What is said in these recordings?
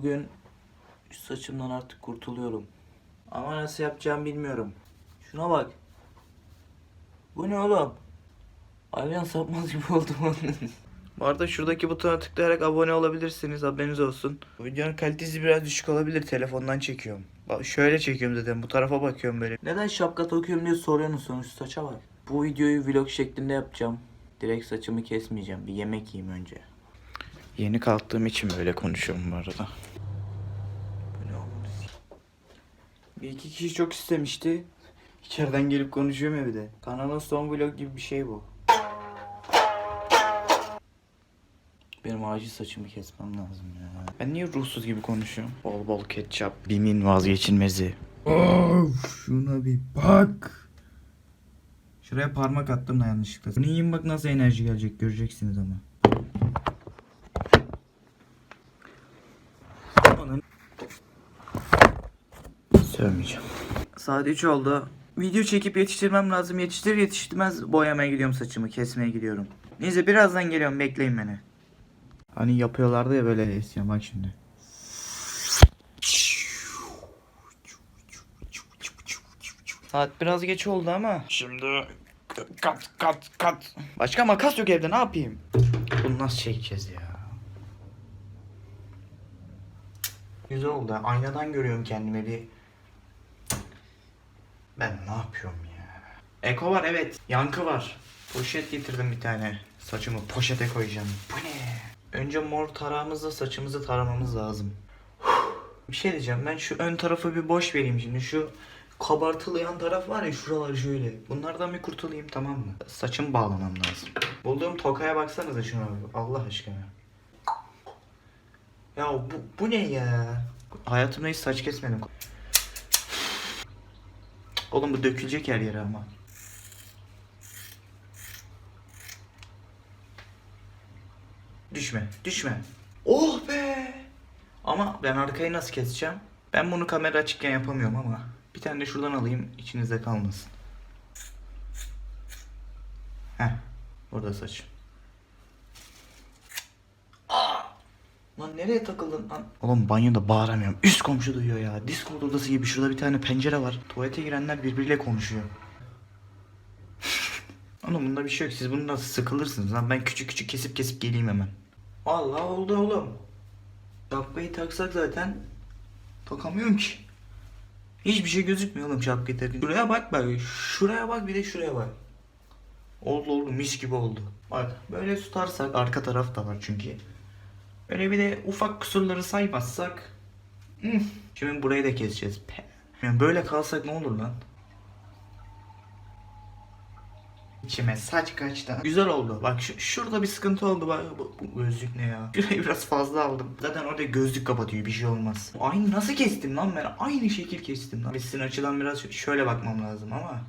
bugün saçımdan artık kurtuluyorum. Ama nasıl yapacağım bilmiyorum. Şuna bak. Bu ne oğlum? Alyan sapmaz gibi oldum Bu arada şuradaki butona tıklayarak abone olabilirsiniz. Haberiniz olsun. Videonun kalitesi biraz düşük olabilir. Telefondan çekiyorum. Bak şöyle çekiyorum zaten. Bu tarafa bakıyorum böyle. Neden şapka takıyorum diye soruyorsunuz sonuç saça bak. Bu videoyu vlog şeklinde yapacağım. Direkt saçımı kesmeyeceğim. Bir yemek yiyeyim önce. Yeni kalktığım için böyle konuşuyorum bu arada. Bu ne olmadı? Bir iki kişi çok istemişti. İçeriden gelip konuşuyorum ya bir de. Kanalın son vlog gibi bir şey bu. Benim acil saçımı kesmem lazım ya. Ben niye ruhsuz gibi konuşuyorum? Bol bol ketçap. Bimin vazgeçilmezi. Of şuna bir bak. Şuraya parmak attım da yanlışlıkla. Bunu yiyin bak nasıl enerji gelecek göreceksiniz ama. Sövmeyeceğim. Saat 3 oldu. Video çekip yetiştirmem lazım. Yetiştir yetiştirmez boyamaya gidiyorum saçımı. Kesmeye gidiyorum. Neyse birazdan geliyorum. Bekleyin beni. Hani yapıyorlardı ya böyle esya bak şimdi. Saat biraz geç oldu ama. Şimdi kat kat kat. Başka makas yok evde ne yapayım? Bunu nasıl çekeceğiz ya? Güzel oldu. Aynadan görüyorum kendime bir. Ben ne yapıyorum ya? Eko var evet. Yankı var. Poşet getirdim bir tane. Saçımı poşete koyacağım. Bu ne? Önce mor tarağımızla saçımızı taramamız lazım. Bir şey diyeceğim. Ben şu ön tarafı bir boş vereyim şimdi. Şu kabartılayan taraf var ya şuralar şöyle. Bunlardan bir kurtulayım tamam mı? Saçımı bağlamam lazım. Bulduğum tokaya baksanıza şuna. Allah aşkına. Ya bu, bu ne ya? Hayatımda hiç saç kesmedim. Oğlum bu dökülecek her yere ama. Düşme, düşme. Oh be! Ama ben arkayı nasıl keseceğim? Ben bunu kamera açıkken yapamıyorum ama. Bir tane de şuradan alayım, içinizde kalmasın. Heh, burada saç. Lan nereye takıldın lan? Oğlum banyoda bağıramıyorum. Üst komşu duyuyor ya. Disko odası gibi şurada bir tane pencere var. Tuvalete girenler birbiriyle konuşuyor. Oğlum bunda bir şey yok. Siz bunu nasıl sıkılırsınız lan? Ben küçük küçük kesip kesip geleyim hemen. Allah oldu oğlum. Şapkayı taksak zaten takamıyorum ki. Hiçbir şey gözükmüyor oğlum şapkayı takınca. Şuraya bak bak. Şuraya bak bir de şuraya bak. Oldu oldu mis gibi oldu. Bak böyle tutarsak arka taraf da var çünkü. Öyle bir de ufak kusurları saymazsak. hmm, Şimdi burayı da keseceğiz. Yani böyle kalsak ne olur lan? İçime saç kaçtı. Güzel oldu. Bak şu, şurada bir sıkıntı oldu. Bak bu, bu gözlük ne ya? Şurayı biraz fazla aldım. Zaten orada gözlük kapatıyor. Bir şey olmaz. Aynı nasıl kestim lan ben? Aynı şekil kestim lan. Sizin açıdan biraz şöyle bakmam lazım ama.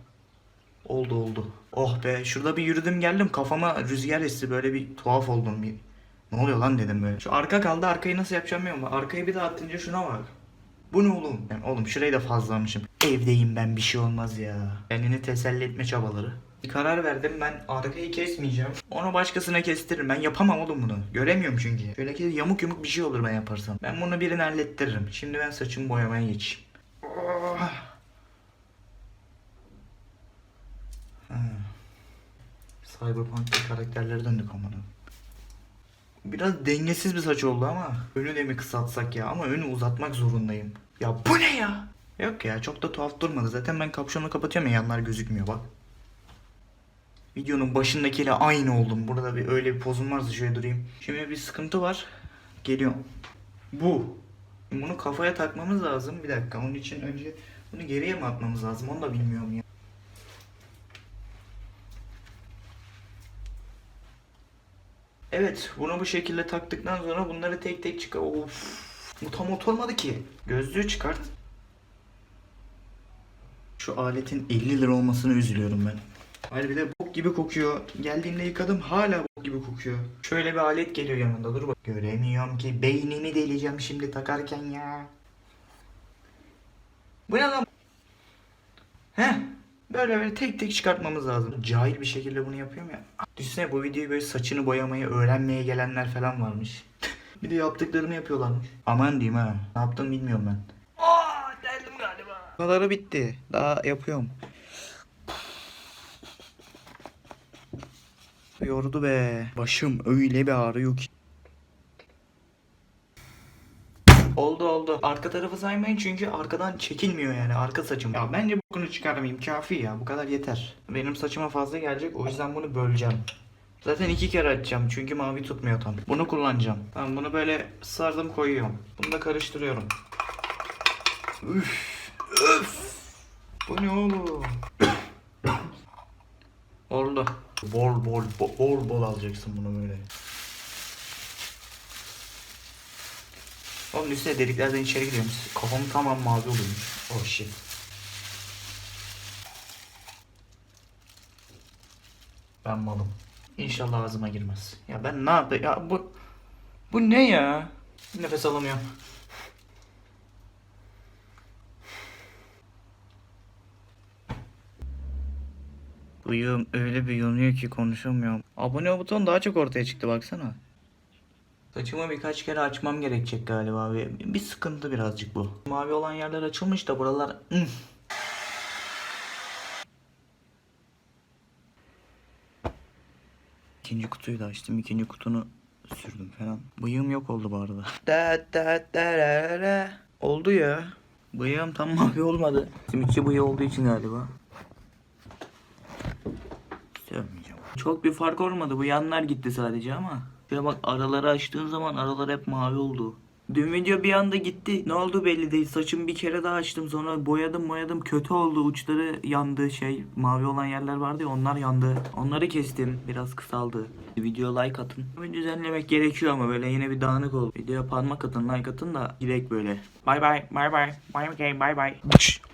Oldu oldu. Oh be şurada bir yürüdüm geldim kafama rüzgar esti böyle bir tuhaf oldum bir. Ne oluyor lan dedim böyle. Şu arka kaldı arkayı nasıl yapacağım bilmiyorum. Arkayı bir daha attınca şuna bak. Bu ne oğlum? Yani oğlum şurayı da fazla almışım. Evdeyim ben bir şey olmaz ya. Kendini teselli etme çabaları. Bir karar verdim ben arkayı kesmeyeceğim. Onu başkasına kestiririm. Ben yapamam oğlum bunu. Göremiyorum çünkü. Şöyle ki yamuk yumuk bir şey olur ben yaparsam. Ben bunu birine hallettiririm. Şimdi ben saçımı boyamaya geçeyim. Oh. Ha. Cyberpunk'ta karakterlere döndük amına. Biraz dengesiz bir saç oldu ama önü de mi kısaltsak ya ama önü uzatmak zorundayım. Ya bu ne ya? Yok ya çok da tuhaf durmadı. Zaten ben kapşonu kapatıyorum ya yanlar gözükmüyor bak. Videonun başındakiyle aynı oldum. Burada bir öyle bir pozum varsa şöyle durayım. Şimdi bir sıkıntı var. Geliyorum. Bu. Bunu kafaya takmamız lazım. Bir dakika onun için önce bunu geriye mi atmamız lazım onu da bilmiyorum ya. Evet, bunu bu şekilde taktıktan sonra bunları tek tek çıkar. Of. Bu tam oturmadı ki. Gözlüğü çıkart. Şu aletin 50 lira olmasına üzülüyorum ben. Hayır bir de bok gibi kokuyor. Geldiğimde yıkadım hala bok gibi kokuyor. Şöyle bir alet geliyor yanında dur bak. Göremiyorum ki beynimi deleceğim şimdi takarken ya. Bu ne lan? Heh. Böyle böyle tek tek çıkartmamız lazım. Cahil bir şekilde bunu yapıyorum ya. Düşünsene bu videoyu böyle saçını boyamayı öğrenmeye gelenler falan varmış. Bir de yaptıklarını yapıyorlarmış. Aman diyeyim ha. Ne yaptım bilmiyorum ben. Aa, geldim galiba. Kadarı bitti. Daha yapıyorum. Yordu be. Başım öyle bir ağrıyor ki. Oldu oldu. Arka tarafı saymayın çünkü arkadan çekilmiyor yani arka saçım. Ya bence bunu çıkarmayayım kafi ya bu kadar yeter. Benim saçıma fazla gelecek o yüzden bunu böleceğim. Zaten iki kere açacağım çünkü mavi tutmuyor tam. Bunu kullanacağım. Ben bunu böyle sardım koyuyorum. Bunu da karıştırıyorum. Üf, üf. Bu ne oğlum? Oldu. Bol bol bol bol bol alacaksın bunu böyle. Oğlum üstüne deliklerden içeri giriyormuş. Kafam tamam mavi oluyormuş. Oh shit. Ben malım. İnşallah ağzıma girmez. Ya ben ne yapayım? Ya bu... Bu ne ya? Nefes alamıyorum. Bıyığım öyle bir yanıyor ki konuşamıyorum. Abone buton daha çok ortaya çıktı baksana. Saçımı birkaç kere açmam gerekecek galiba ve bir sıkıntı birazcık bu. Mavi olan yerler açılmış da buralar... ıh. İkinci kutuyu da açtım. ikinci kutunu sürdüm falan. Bıyığım yok oldu bu arada. Da da da da da. Oldu ya. Bıyığım tam mavi olmadı. Simitçi bıyığı olduğu için galiba. Sövmeyeceğim. Çok bir fark olmadı. Bu yanlar gitti sadece ama. Şöyle bak araları açtığın zaman aralar hep mavi oldu. Dün video bir anda gitti. Ne oldu belli değil. Saçımı bir kere daha açtım. Sonra boyadım boyadım. Kötü oldu. Uçları yandı. Şey mavi olan yerler vardı ya onlar yandı. Onları kestim. Biraz kısaldı. Video like atın. Bir düzenlemek gerekiyor ama böyle yine bir dağınık oldu. Videoya parmak atın like atın da direkt böyle. Bye bye bye bye. Bye bye bye bye.